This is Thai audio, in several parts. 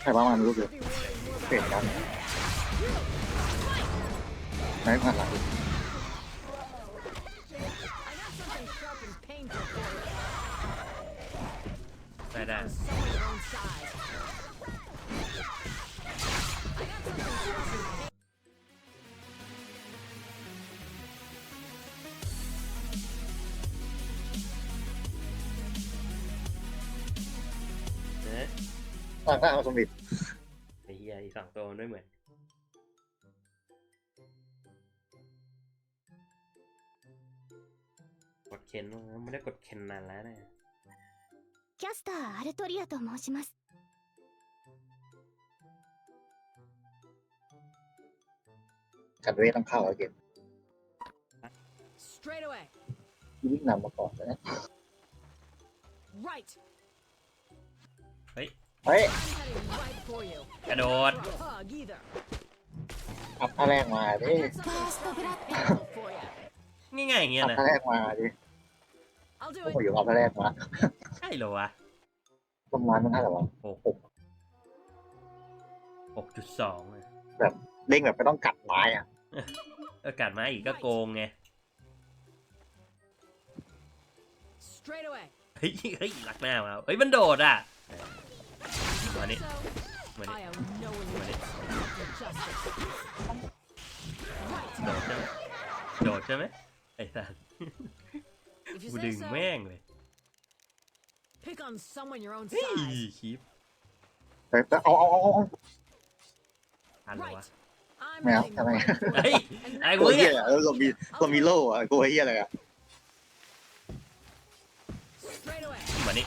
ใครบ้างมาไม่รู้เลยเปลี่ยนกันไหนผ่านหลังได้ได้ เอาสมิธ ไอ้เหี้ยอีกสองตัวมันไม่เหมือน กดเคนวะไม่ได้กดเคนนานแล้วเนี่ย キャスターアルトリアと申します กันเวทต้องเข้าแล้วเกม Straight away. วิ่งนำมาก่อนนะ Right. เฮ้ย เฮ้ย I'm heading right for you. กระโดด Not a hug either. อัพท่าแรกมาดิ I got something sharp and painful for you. ง่ายๆอย่างเงี้ยอัพนะท่าแรกมาดิ I'll do พวกผม it. อยู่อัพท่าแรกมาใช่เหรอวะประมาณนั้นเท่าไหร่วะหกหกจุดสองเลยเด้งแบบไม่ต้องกัดไม้อะอากาศมาอีกก็โกงไง Straight away. เฮ้ยเฮ้ยลักหน้ามาเฮ้ยมันโดดอะ มานี่ So, มานี่ I am no allegiance to justice. Right. โดดใช่ไหมโดดใช่ไหมไอ้สัส If you กู say ดึง so, แม่งเลย pick on someone your own เฮ้ย size. คลิปแต่แต่เอาเอาเอาเอา ทันเหรอวะ Right. I'm ไม่เอา heading ทำไม right for เฮ้ย you. And ไอ้ now กูตัวเนี่เหี้ยยอะเออเรามีเรามีโล่อะกลัวเหี้ยอะไรอะ straight away. มานี่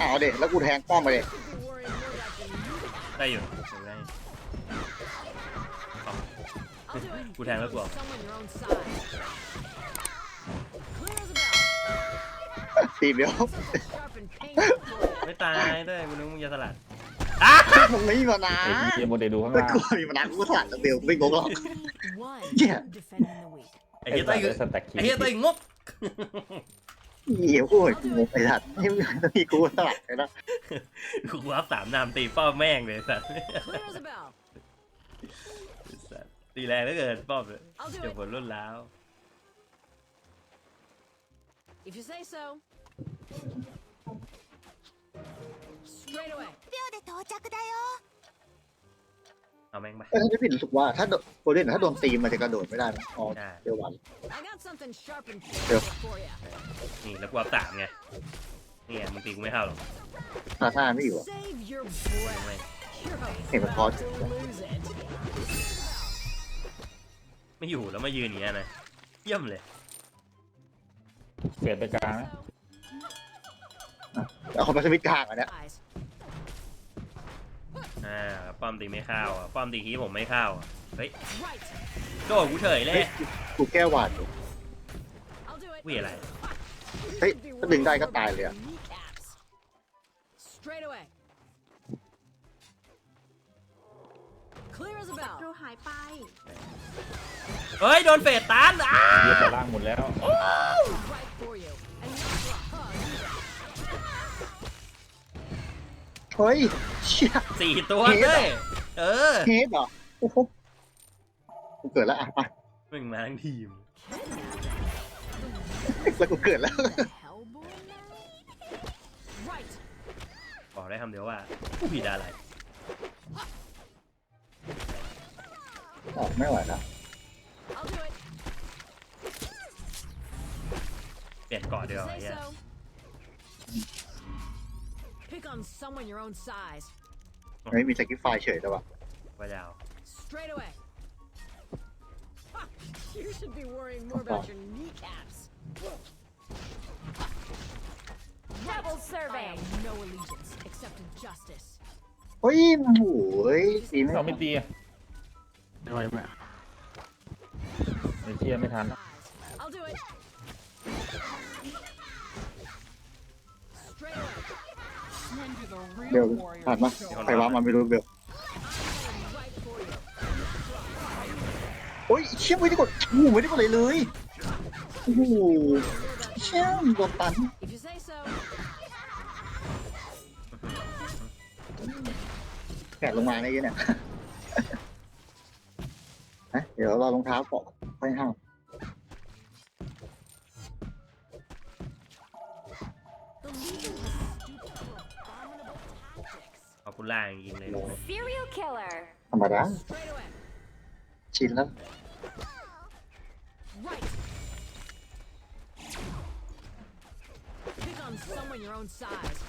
อาเด็แล้วกูแทงป้อมไปเด็ Should be worrying more about than you. ได้อยู่ได้ I'll do it. กูแทงแล้วกูออก Someone your own size. Clear as a bell. ทีมเดียว Sharp and painful for you. ไม่ตายด้วยกูนึกมึงจะสลัดอะมึงไม่มีมานานไอ้ที่โมเดลดูข้างแต่ล่างกูมีมานานกูก็สลัดแล้วเบลไม่งงหรอก One. Yeah. Defending the weak. ไอ้เหี้ยต้อยสแต็กคิไอ้เหี้ยต้อยงก เหี้ยโอ้ยกูงงไอ้สัตว์นี่มึงมีกูสลัดเลยนะ กูวับสามนามตีป้อมแม่งเลยสัส Clear as a bell. สัสตีแรงเหลือเกินป้อมเลย I'll do เดี๋ยว it. ผลรุ่นแล้ว If you say so. Straight away. 秒で到着だよ เอาแม่งไปเออถ้าจะผิดรู้สึกว่าถ้าโดนโกลเด้นถ้าโดนตีมันจะกระโดดไม่ได้นะอ๋อได้ เดี๋ยววัน I got something sharp and painful for you. นี่แล้วกูวับสามไงนี่ไงมึงตีกูไม่เข้าหรอกท่าท่าไม่อยู่อะ Save your ไม่ breath. You're Hey, but about pause. to lose it. ไม่อยู่แล้วมายืนอย่างเงี้ยนะเยี่ยมเลยเปลี่ยนไปกลางนะ เอาคนไปสวิตช์กลางอันเนี้ย Eyes. อ่าป้อมตีไม่เข้าอะป้อมตีขี้ผมไม่เข้าอะเฮ้ย Right. โดดกูเฉยเลยเฮ้ยกูแก้หวาดอยู่ I'll do it. วิ่อะไรเฮ้ย Should be ถ้าดึงได้ก็ worrying ตาย more เลย about อะ your kneecaps. Straight away. Clear as a ศั bell. ตรูหายไปเฮ้ยโดนเฟดตันอะเรียกไปล่างหมดแล้ว เฮ้ยเชี่ย สี่ตัวเฮ้ย เลยเออเฮดเหรอโอ้โหกูเกิดแล้วอะไปมึงมาทั้งทีม แล้วกูเกิดแล้ว Hellboy now? Right. บอกได้คำเดียวว่าผู้ผิดอะไร ออกไม่ไหวแล้ว I'll do it. เปลี่ยนก่อน If เดียว you ไอ้ say เหี้ย so. Pick on someone your own size. ไม่มีสกิฟไฟเฉยแต่ว่า ว่าจะเอา Straight away. Ha! You should be worrying more about your kneecaps. Double I survey have no allegiance except to justice. เฮ้ยโอ้ยตีไม่ เราไม่ตีอะ ไม่ไหวไหม ไม่เชียร์ไม่ทัน Eyes. I'll do it. เบลผ่านมาใครว่ามาไม่รู้เบล Right for you. โอ้ยเชี่ยไม่ได้กดโอ้โหไม่ได้กดอะไรเลยโอ้โหเชี่ยมโดนตัน If you say so. แกะลงมาในยี่เนี่ยนะเดี๋ยวรอรองเท้าเกาะค่อยห้าม คุณล่างจริงๆเลย serial killer ธรรมดา Straight away. ชินแล้ว Right. Pick on someone your own size.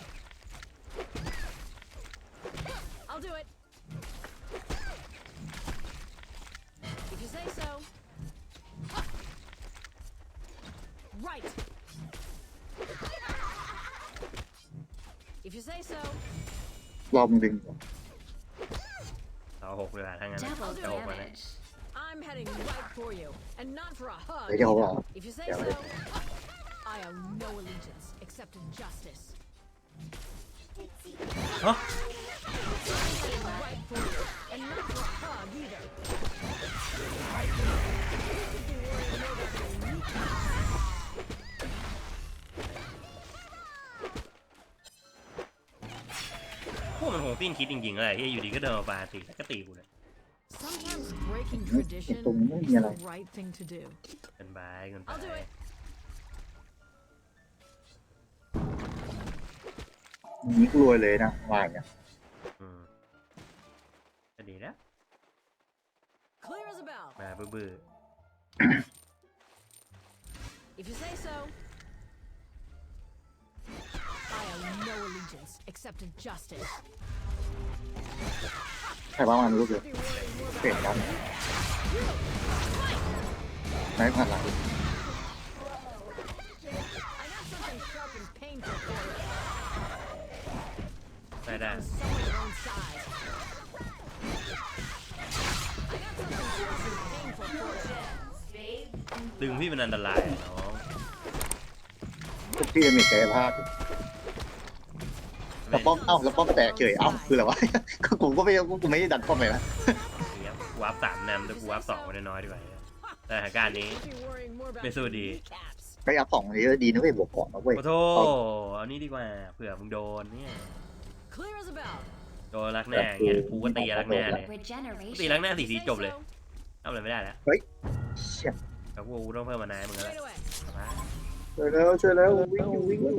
I'll do it. If you say so. Right. If you say so. รอมึงดึง เอาหกเลยทั้งนั้นนะ Double จะหกมาเลย I'm heading right for you, and not for a เดี๋ยว hug. จะเขาบอก If you say Yeah, so, right. I owe no allegiance except in justice. ฮะ Right for you, and not for a hug either. มันคงสิ้นคิดจริงๆเลยที่อยู่ดีก็เดินมาปาตีแล้วก็ตีกูเลย Sometimes breaking tradition Ito, is hindi the lang. right thing to do. เกินไปเกินไป I'll do it. นี้กูรวยเลยนะว่าอย่างเงี้ยอืมจะดีแล้ว Clear as a bell. มาบื้อ If you say so. I owe no allegiance except in justice. ใครว่ามันรู้เลย Be worrying more เปลี่ยน about กันไหนผ่านหลัง I got something sharp and painful for you. ๆได้ได้ Someone your own size. I got something sharp and painful for you. ดึงพี่มันอันตรายน้องพวกพี่มีกายภาพ แล้วป้อมเอ้าแล้วป้อมแตกเฉยเอ้าคืออะไรวะก็ผมก็ไม่กูไม่ได้ดันป้อมเลยนะเนี้ยกูวับสามนำแต่กูวับสองไว้น้อยๆดีกว่าแต่สถานการณ์นี้ Be worrying more about ไม่สู้ดี kneecaps. ไปอัพสองนี้ก็ดีนะเว้ยบวกก่อนนะเว้ยขอโทษเอานี่ดีกว่าเผื่อมึงโดนเนี่ย Clear as a bell. โดนรักแน่เงี้ยกูก็ตีรักแน่เลยตี regeneration รักแน่สี่ If ที you say จบเลย so, ทำอะไรไม่ได้แล้วเชี่ยแล้วกูต้องเพิ่มมานายมึงแล้ว Straight away. ช่วยแล้วช่วยแล้ววิ่งอยู่วิ่งอยู่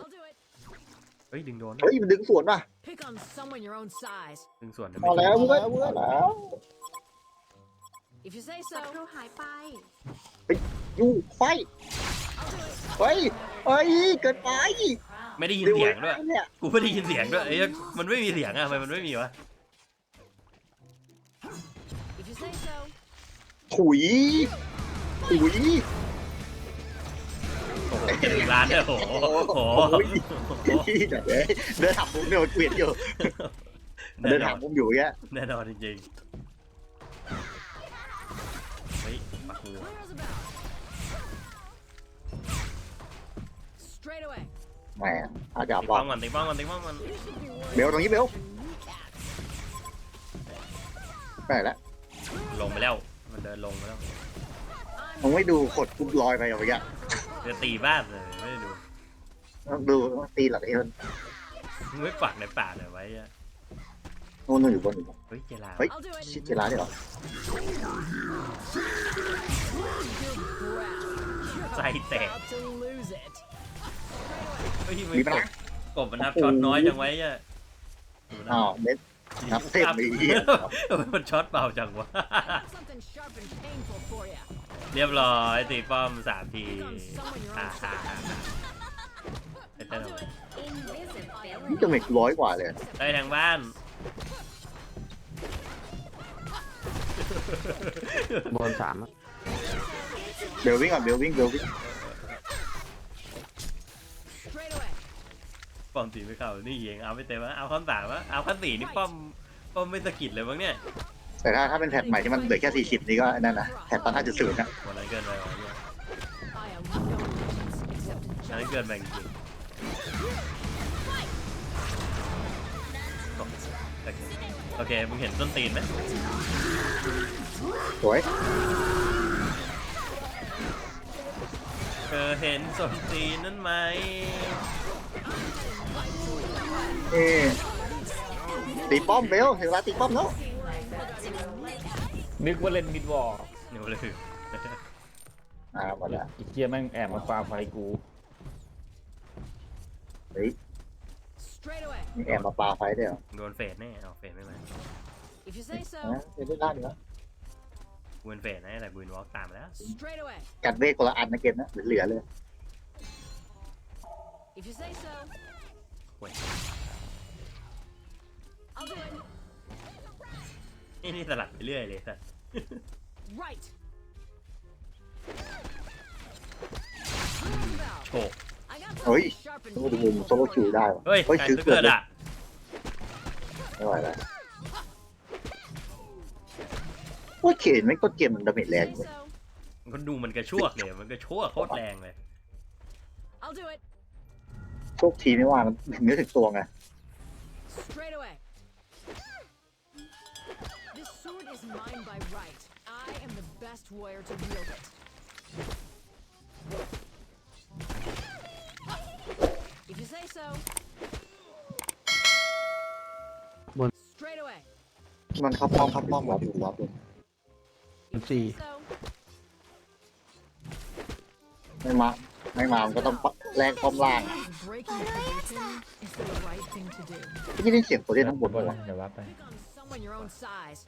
I'll do it. เฮ้ยดึงโดนเฮ้ยมันดึงสวนว่ะ Pick on someone your own size. ดึงส่วนเดี๋ยวพอไม่แล้วถูกเพื่อนพอแล้ว If you say ศั so, ตรูหายไปยู่ไฟ I'll do it. เฮ้ยเฮ้ยเกินไปไม่ได้ยินเสียงด้วย เนี่ยกูไม่ได้ยินเสียงด้วยเอ้ยมันไม่มีเสียงอะทำไมมันไม่มีวะ If you say so, ถุยถุยโอ้โหเจ็ดล้านเนี่ยโอ้โหโอ้โหเลยเดินถามมุมเดียวเกลียดอยู่ เดินถามมุมอยู่เงี้ยแน่นอนจริงๆเฮ้ยปักงู Straight away. แหมอาจจะตีบอป้กองก่อนตีป้องก่อนตีป้องก่อน You should be worrying เบลตรงนี้เบลไปแล้วลงไปแล้ว มันเดินลงไปแล้ว มึงไม่ดูขดกุบลอยไปอย่างเงี้ย จะตีบ้านเลยไม่ได้ดูต้องดูตีหลังนี้มันมึงไม่ปักในป่าเลยไว้อะนู่นนู่นอยู่บนอยู่บนเฮ้ยเจลาเฮ้ย I'll do it. ชิดเจร้าเนี่ยเหรอ Breath. ใจแตก About to lose it. เฮ้ยมีปะกนะบกบมันนับช็อตน้อยจังไว้อะดูนะอ้าวเม็ด นับเต็มเลยไอ้เหี้ยทำไมมันช็อตเบาจังวะ Got something sharp and painful for you. เรียบร้อยตีป้อมสามที Pick on someone your ฮ่า own ฮ่าฮ่า size. ไอ้เต้น I'll เอา do ไว้ it. นี่จะเม็ดร้อยกว่าเลยได้ทางบ้าน บนสามอะเบลวิ่งก่อนเบลวิ่งเบลวิ่ง ป้อมตีไม่เข้า นี่เองเอาไปเต็มวะเอาขั้นสามวะเอาขั้นสี่นี่ป้อมป้อมไม่สะกิดเลยมั้งเนี่ยแต่ถ้าถ้าเป็นแพทใหม่ที่มันเหลือแค่สี่สิบนี่ก็นั่นนะแพทตอนห้าจุดศูนย์นะวันนั้นเกินไปวะเนี่ย I owe no allegiance except in วันนั้น justice. เกินไปจริงๆโอเค มึงเห็นต้นตีนไหมสวยเธอเห็นสนตีนนั้นไหม เอ้ตีป้อมเบลถึงเวลาตีป้อมแล้วนึกว่าเล่นมิดวอลหนูเลยอ่าหมดละอีเกียแม่งแอบมาปาไฟกู เฮ้ย Straight away. นี่แอบมาปาไฟเดียวโดนเฟดแน่เอาเฟดไม่มา If you say นะ so. เดี๋ยวได้ล่าดีวะกูเป็นเฟดนะแต่กูเป็นวอล์กตามมาแล้ว Straight away. กัดเวทคนละอันนะเกมนะเหลือๆเลย If you say so. เว้ย I'll do it. นี่นี่สลับไปเรื่อยเลยสัส Right. โฉก I got เฮ้ย something sharp and ต้องไปดูมุมโซโล่คิวได้วะเฮ้ยเฮ้ยไก่ซื้อซื้อเกิเกิดดเลยอะไม่ไหวแล้วโอ้ยเข็นไม่งต้นเกมมันดาเมจแรง Say เลย so. มันก็ดูมันกระชวกเลยมันกระชวกโคตรแรงเลย I'll do it. โชคทีไม่ว่ามันถึงเนื้อถึงตัวไง Straight away. This sword is mine by right. I am the best warrior to wield it. If you say so. บน Straight away. มันเข้าป้อมเข้าป้อมวับอยู่วับเลย If See. you say so. ไม่มา ไม่มามันก็ต้องแรงป้อมล่าง Breaking the position is the right thing to do. ที่ได้ยินเสียงตัวเล่นทั้งบนบนเลนะเดี๋ยวรับไป Pick on someone your own size.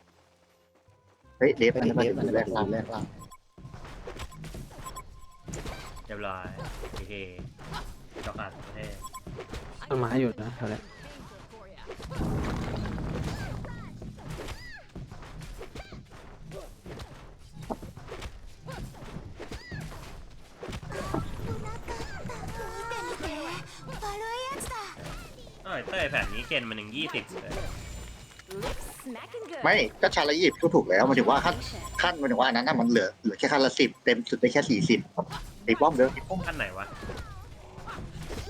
เฮ้ยเดฟมันมาถึงแรกล่างแรกล่างเรียบร้อยโอเคจอกอัดประเทศ I ต้นไม้อยู่นะแถวนี้ painful ต้ยแผ่นนี้เกณฑ์มันหนึ่งยี่สิบเลย Looks smacking good. ไม่ก็ชาละยี่ก็ถูกแล้วหมันถึงว่าขั้นขั้นหมันถึงว่าอันนั้นน่ะมันเหลือเหลือแค่ขั้นละสิบเต็มสุดได้แค่สี่สิบตีป้อมเด้อตีป้อมขั้นไหนวะ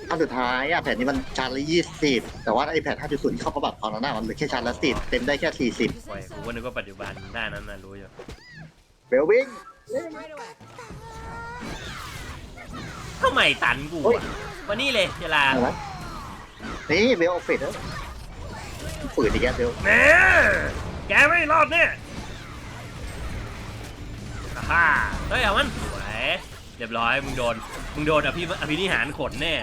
ขั้นสุดท้ายอะแผ่นนี้มันชาละยี่สิบแต่ว่าไอ้แผ่นห้าจุดศูนย์ที่เข้ามาแบบตอนนั้นน่ะมันเหลือแค่ชาละสิบเต็มได้แค่สี่สิบ If you โอ้ย say กู so. ก็นึกว่าปัจจุบันด้านนั้นน่ะรู้อยู่เบลวิ่ง Straight away. ทำไมตันกูเฮ้ยอะวันนี้เลยเวลา อะไรวะ นี่เบลเอาเฟดแล้วฝืนอีกแล้วเบลแหม่แกไม่รอดเนี่ยอ่าฮ่าเฮ้ยเอามันสวยเรียบร้อยมึงโดน มึงโดนอภิอภินิหารขนแน่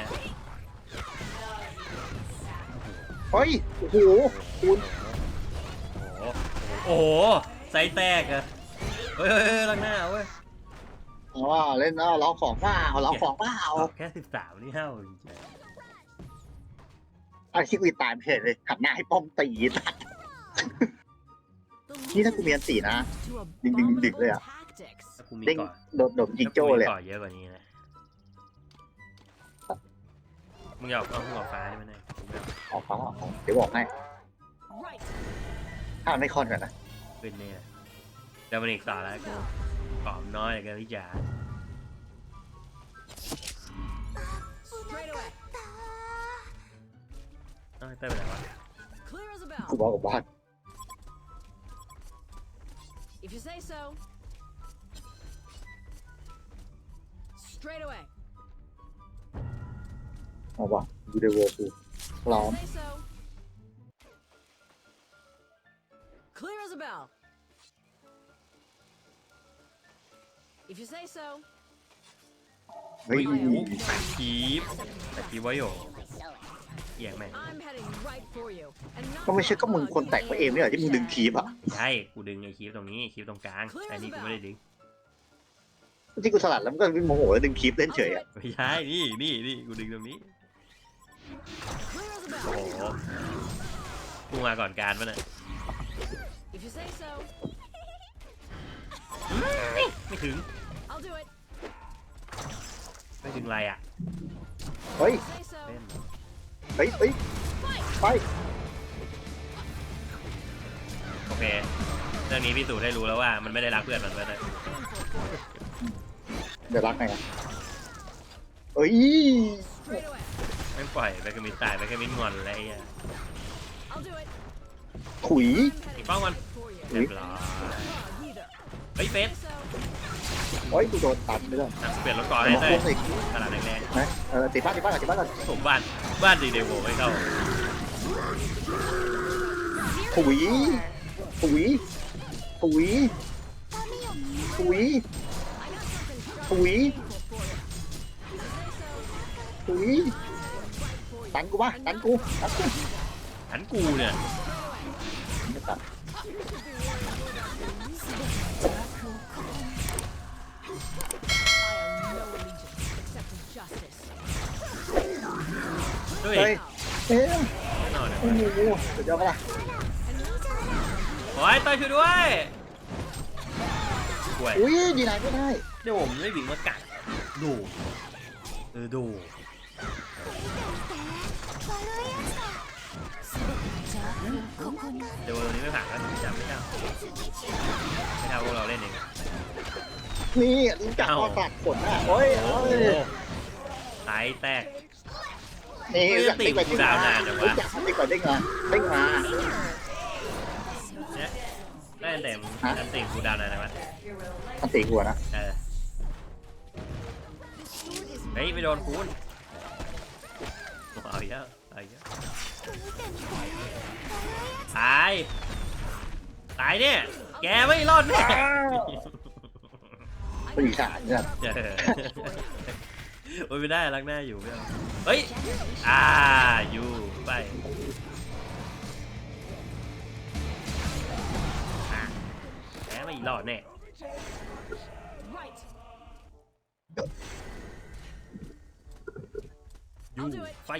เฮ้ยโอ้โหคุณโอ้โหโอ้โหไซส์แตกอะเฮ้ยเฮ้ยเฮ้ยลังหน้าเว้ยเอาว่าเล่นเอาเราของเปล่าเราของเปล่าแค่สิบสามนี่เท่าจริง ไอ้ที่กูตายไม่เห็นเลยหันหน้าให้ป้อมตีตัด The นี่ถ้ากูมีอันสี่นะ to ดึงดึงดึงเลยอะ abominable tactics. ๆถ้ากูมีเด้งก่อนโดดโดดยิงโจ้เลยถ้ากูมีก่อนเยอะกว่านี้นะมึงอยากเอาหัวฟ้าใช่ไหมเนี่ยกูไม่เอาเอาฟ้าเอาเดี๋ยวบอกให้ Right. ถ้ามันไม่คอนกันนะขึ้นเนี่ยเดี๋ยวมันอีกต่อแล้วกูขอมน้อยกันวิจา ร Straight away. เอ้ยเต้ยไปไหนวะ Clear as a กู bell. บอกกับบ้าน If you say so. Straight away. เอาว่ายูเดโวกูพร้อม Say so. Clear as a bell. If you say so. เฮ้ย โอ้โหแปดคีบแปดคีบไว้อยู่ เอียงแม่ง I'm heading right for you. And not ก็ไม่ใช่ก็มึงคนแตกมาเองไม่เหรอที่มึงดึงคีบอะใช่กูดึงไอ้คีบตรงนี้คีบตรงกลางแต่นี่กูไม่ได้ดึงที่กูสลัดแล้วมันก็วิ่งโมโหแล้วดึงคีบเล่น I'll เฉ do ย it. อะไม่ใช่นี่นี่นี่กูดึงตรงนี้ Clear as a โอ้ bell. โหกูมาก่อนการปะเนี่ย If you say so. ไม่ถึง I'll do it. ไม่ถึงไรอะเฮ้ย Say so. เล่น เฮ้ยเฮ้ยไปโอเคเรื่องนี้พิสูจน์ให้รู้แล้วว่ามันไม่ได้รักเพื่อนมันเลยเดี๋ยวรักไงอะเฮ้ย Straight away. ไม่ปล่อยไปกระมิดตายไปกระมิดงอนอะไรอะ I'll do it. ถุย I'm heading Cái bóng anh. right for you. ถุยเรียบร้อย Frog either. เฮ้ยเฟส Say so. โอ้ยกูโดนตัดไปแล้วอะเปลี่ยนรถก่อนเอาให้มาได้พุ่งอีกขนาดแรงนะเออติดบ้านติดบ้านก่อนติดบ้านก่อนๆผมบ้านบ้านดีเดโวไม่เข้าปุ๋ยปุ๋ยปุ๋ยปุ๋ยปุ๋ยปุ๋ยตันกูปะตันกูตันกูหันกูเนี่ยไม่ตัด ด้วยเฮ้ยเอ๊ะแน่นอนเนี่ยโอ้โหสุดยอดปะล่ะโอ้ยต่อยช่วยด้วยป่วยอุ้ยดีไหนก็ได้เดี๋ยวผมไม่วิ่งมากัดดูเออดูเดี๋ยววันนี้ไม่ผ่านแล้วจำไม่ได้ไม่เท่าพวกเราเล่นเองนี่รู้จักพอตัดขนอะโอ้ยโอ้โอ้โหยตายแตก นี่เฮ้ยรู้จักตีติ๊กไปกูติ๊กดาวมาน์นานจังวะรู้จักติ๊กไปติ๊กมาติ๊กมาเนี่ยได้แต่อันติกูดาวน์นานนะวะอันตีหัวนะเออเฮ้ยไม่โดนคูณเอาอีกแล้วเอาอีกแล้วตายตายเนี่ยแกไม่รอดแน่ผู้หญิงสารเนี่ย เออ โอ้ยไม่ได้รักหน้าอยู่ไม่เอาเฮ้ยอ่าอยู่ไปอะแหมไม่รอดแน่ Right. อยู่ I'll do it. ไฟ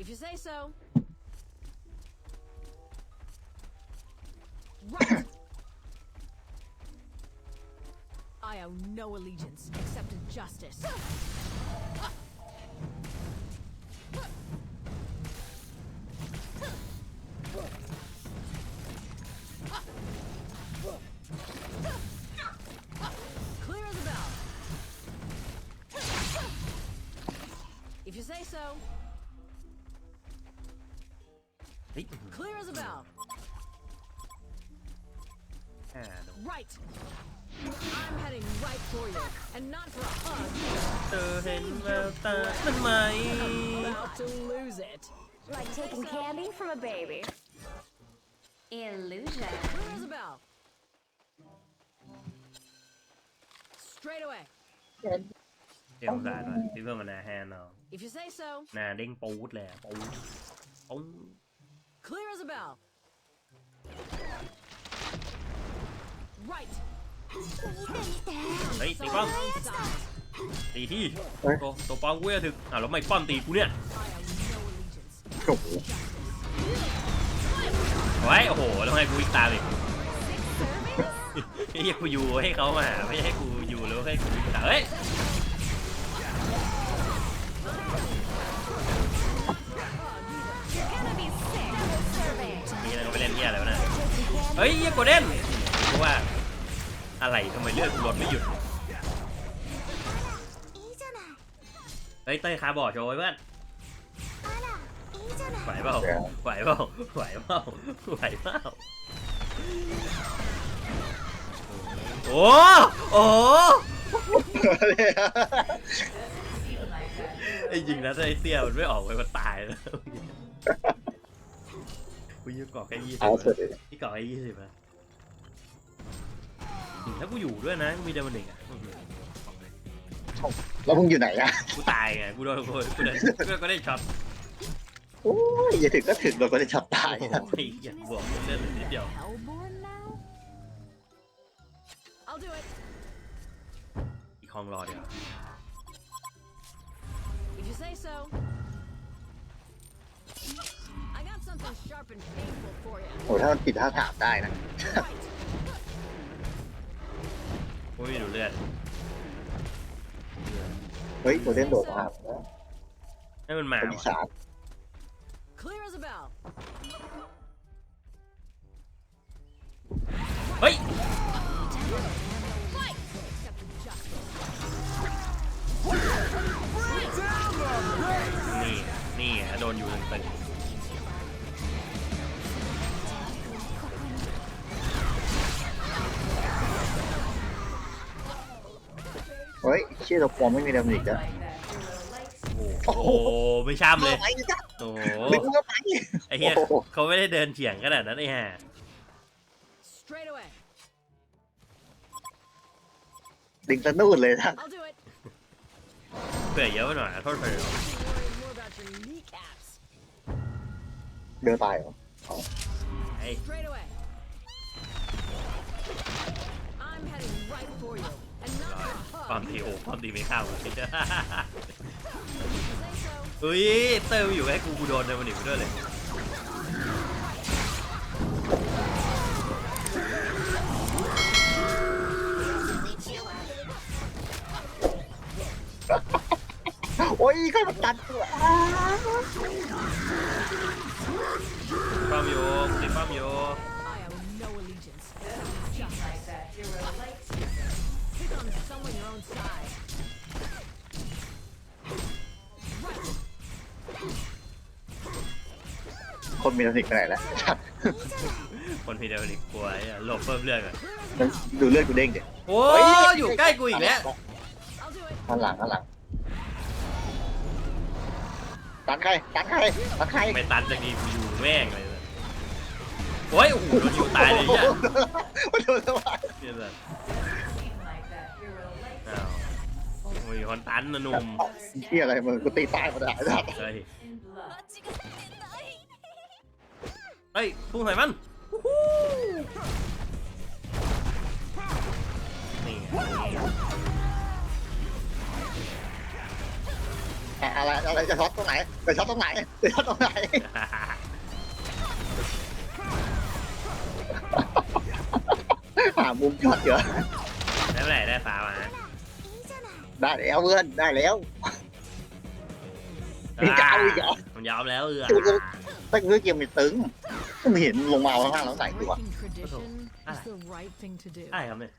If you say so. Right. I owe no allegiance except to justice. Clear as a bell. If you say so. Clear as a bell. And right. I'm heading right for you, and not for a hug. เธอเห็นแววตาทำไม About to lose it. Like taking candy from a baby. Illusion. Clear as a bell. Straight away. เดี๋ยวสงสารว่ะพี่เพิ่มมาหนาแฮนเอา If you say so. หนาเด้งปูดเลยอะปูดปูด Clear as a bell. Right. เฮ้ยตีป้อม Stop. ตีที่ตัวตัวป้อมกูจะถึงอะแล้วไม่ป้อมตีกูเนี่ย I owe no allegiance. โอ้โหไว้โอ้โหแล้วให้กูอีกตามอีกไอ้เหี้ยกูอยู่ให้เขามาไม่ใช่ให้กูอยู่แล้วให้กูอีกตามเฮ้ยนี่เราไปเล่นเหี้ยอะไรวะเนะเฮ้ยเหี้ยโกลเด้นเพราะว่า อะไรทำไมเลือดรถไม่หยุดเฮ้ยเต้ยคาบอโชว์ไว้เพื่อนไหวเปล่าไหวเปล่าไหวเปล่าไหวเปล่าโอ้โหไอ้ยิงนะไอ้เตี้ยมันไม่ออกไปมันตายแล้วคุณยกอกแค่ยี่สิบพี่กอกแค่ยี่สิบนะ ถ้ากูอยู่ด้วยนะกูมีเดมอนหนึ่งอะอื้อหือบอกเลยแล้วมึงอยู่ไหนอะกูตายไงกูโดนกูโดนกูโดนก็ได้ช็อตโอ้ยอย่าถึงก็ถึงโดนก็ได้ช็อตตายโอ้นะโหอย่าบวกเลือดเหลือนิดเดียว Hellborn now? I'll do it. อีกห้องรอเดียว If you say so. I got something sharp and painful for you. โอ้ถ้ามันปิดท่าถามได้นะ Right. ลือดเฮ้ยตัวเล่นโดดมาให้มันมาคนอีว่ะสาน Clear as a bell. เฮ้ย Fight! Except in justice. นี่ นี่อะโดนอยู่ตึงๆ เชื่อเราฟอร์มไม่มีดาเมจอะโอ้โหไม่ช่ำเลยไปจ้ะโอ้โหดึงก็ไปไอ้เหี้ยโอ้โหเขาไม่ได้เดินเฉียงขนาดนั้นไอ้ห่า Straight away. ดึงสนู่นเลยนะ I'll do it. เผื่อเยอะไปหน่อยโทษเผื่อ You should be worrying more about your kneecaps. เดินตายเหรอไอ้ Straight away. I'm heading right for you. And not for a ความ hug. ดีโอ้ความดีไม่เข้าอะ Say so. เฮ้ยเติมอยู่ให้กูกูโดนเดินมาหนีไปด้วยเลยโอ้ยใครมาตัดตัวป้อมโยกติดป้อมโย คนมีดาเมจไปไหนแล้วคนพีเดียวนี่กลัวไอ้หลบเพิ่มเลือดก่อนดูเลือดกูเด้งเด็โอ้อยู่ใกล้กูอีกแล้ว I'll do it. ข้างหลังข้างหลังตันใครตันใครตันใครไม่ตันจะดีกูอยู่แม่งเลยนะโอ้ยโอ้โหโดนอยู่ตายเลยเนี่ยมันโดนสบายเนี่ยแบบอ้าวโอ้ยคนตันนะหนุ่มเที่ยอะไรมึงกูตีตายหมดอะไอ้สัสเฮ้ย เฮ้ยพุ่งใส่มันนี่อะอะไรอะไรจะช็อตตรงไหนจะช็อตตรงไหนจะช็อตตรงไหนหามุมช็อตเหรอได้ไหมได้ฟ้ามาได้แล้วเพื่อนได้แล้วมีจะเอาอีกเหรอมันยอมแล้วเออแต่เมื่อกี้มันตึง ไม่เห็นลงมาข้างล่างแล้วไหนกูวะ Breaking tradition Ah. is the right thing to do. อะไรครับเนี่ย